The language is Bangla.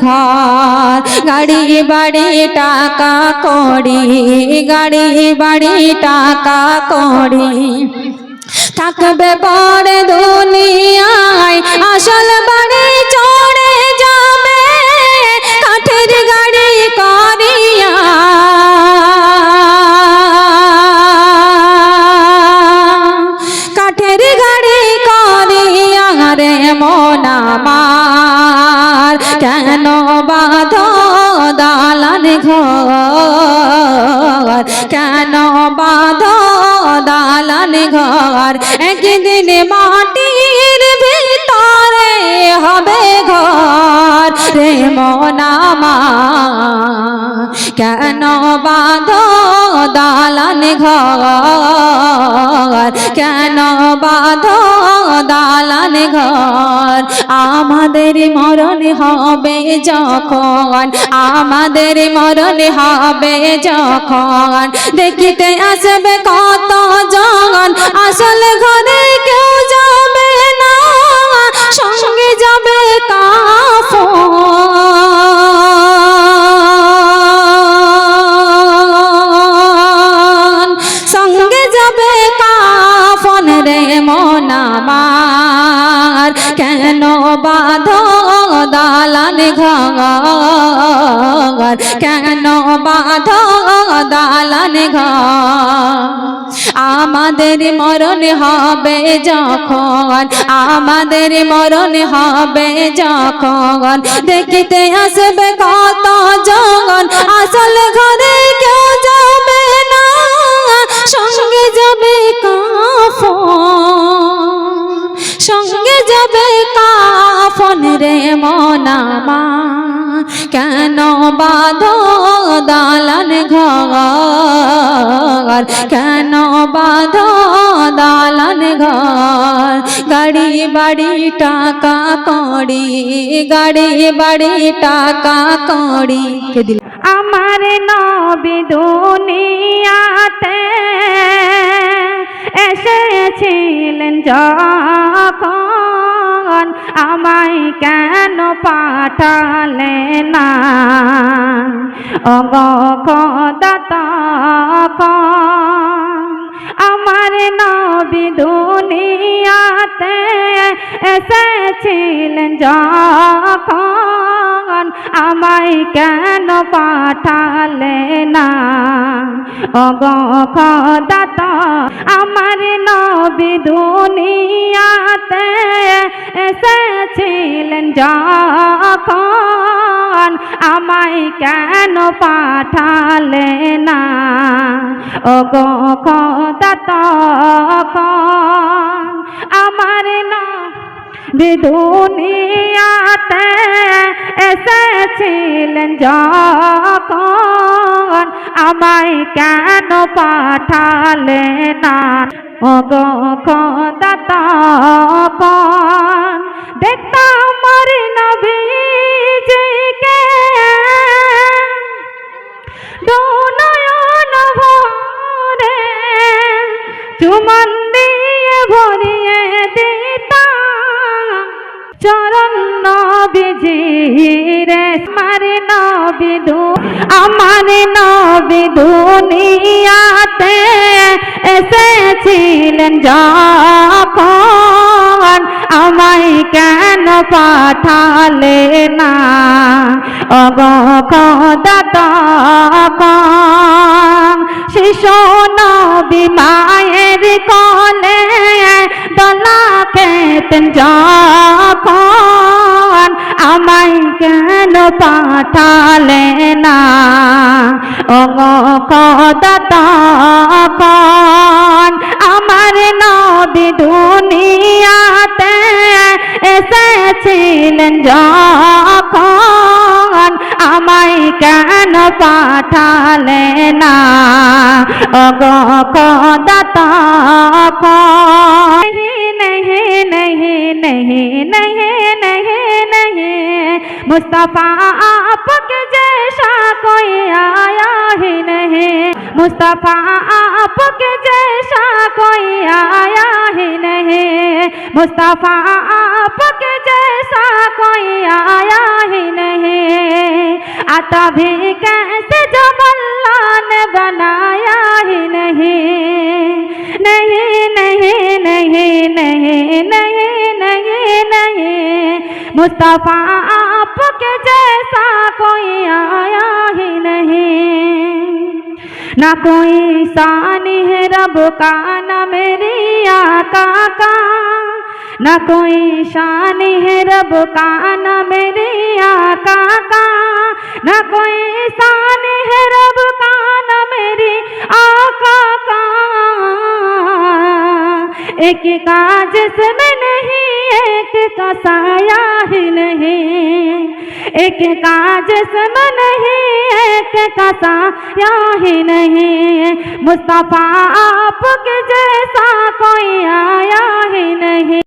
ঘর গাড়ি বাড়ি টাকা কড়ি গাড়ি বাড়ি টাকা কড়ি থাকবে পরে দুনিয়ায় আসল বাড়ি ঘর, কেন বাধ দালান ঘর? একদিন মাটির ভিতরে হবে ঘর। রে মন আমার, কেন বাধ দালান ঘর? কেন বাধ দালান ঘর? আমাদের মরণ হবে, যখন আমাদের মরণ হবে, যখন দেখিতে আসবে কত জন। আসল ঘরে কেউ যাবে না, সঙ্গে যাবে কাফন। বাধ দালান ঘর? কেন বাধ দালান ঘর? আমাদের মরণ হবে যখন, আমাদের মরণ হবে যখন। দেখিতে আসবে কত জন, আসল ঘরে কেউ যাবে মনামা কেন বাধ দালান ঘর? কেন বাধ দালান ঘর? গাড়ি বাড়ি টাকা কড়ি, গাড়ি বাড়ি টাকা কড়ি। দিল আমার নবী দুনিয়াতে এসেছিলেন যখন আমায় কেন পাঠালে না? অগদাত আমার নবী দুনিয়াতে এসেছিলেন যখন আমায় কেন পাঠালে না? অগদাত আমার নবী দুনিয়াতে এসেছিলেন যখন আমায় কেন পাঠালে না? আমার দুনিয়াতে এসেছিলেন যখন আমায় কেন পাঠালে না অগদাতখন দেখতাম চরণ নবীজি রে আমার নবী দু আমার নবী দুনিয়াতে এসেছিলেন যখন আমায় কেন পাঠালে না? অগদাতখন শিশু নবী মায়ের কলে দলা খেতেন যখন পাঠালে না অগদাতখন আমার নবী দুনিয়াতে এসেছিলেন যখন আমায় কেন পাঠালে না অগদাতখন मुस्तफ़ा आपके जैसा कोई आया ही नहीं। मुस्तफ़ा आपके जैसा कोई आया ही नहीं। मुस्तफ़ा आपके जैसा कोई आया ही नहीं। आता भी कैसे जब अल्लाह ने बनाया ही नहीं नहीं नहीं नहीं नहीं नहीं नहीं नहीं। मुस्तफ़ा आपके जैसा कोई आया ही नहीं। ना कोई शानी है रब का, ना मेरी आका का। ना कोई शान है रब का, ना मेरी आका का। ना कोई शान है रब का, ना मेरी आका का। एक का जिसमें नहीं एक का साया ही नहीं, एक का जिसम नहीं, एक का साया ही नहीं। मुस्तफ़ा आपके जैसा कोई आया ही नहीं।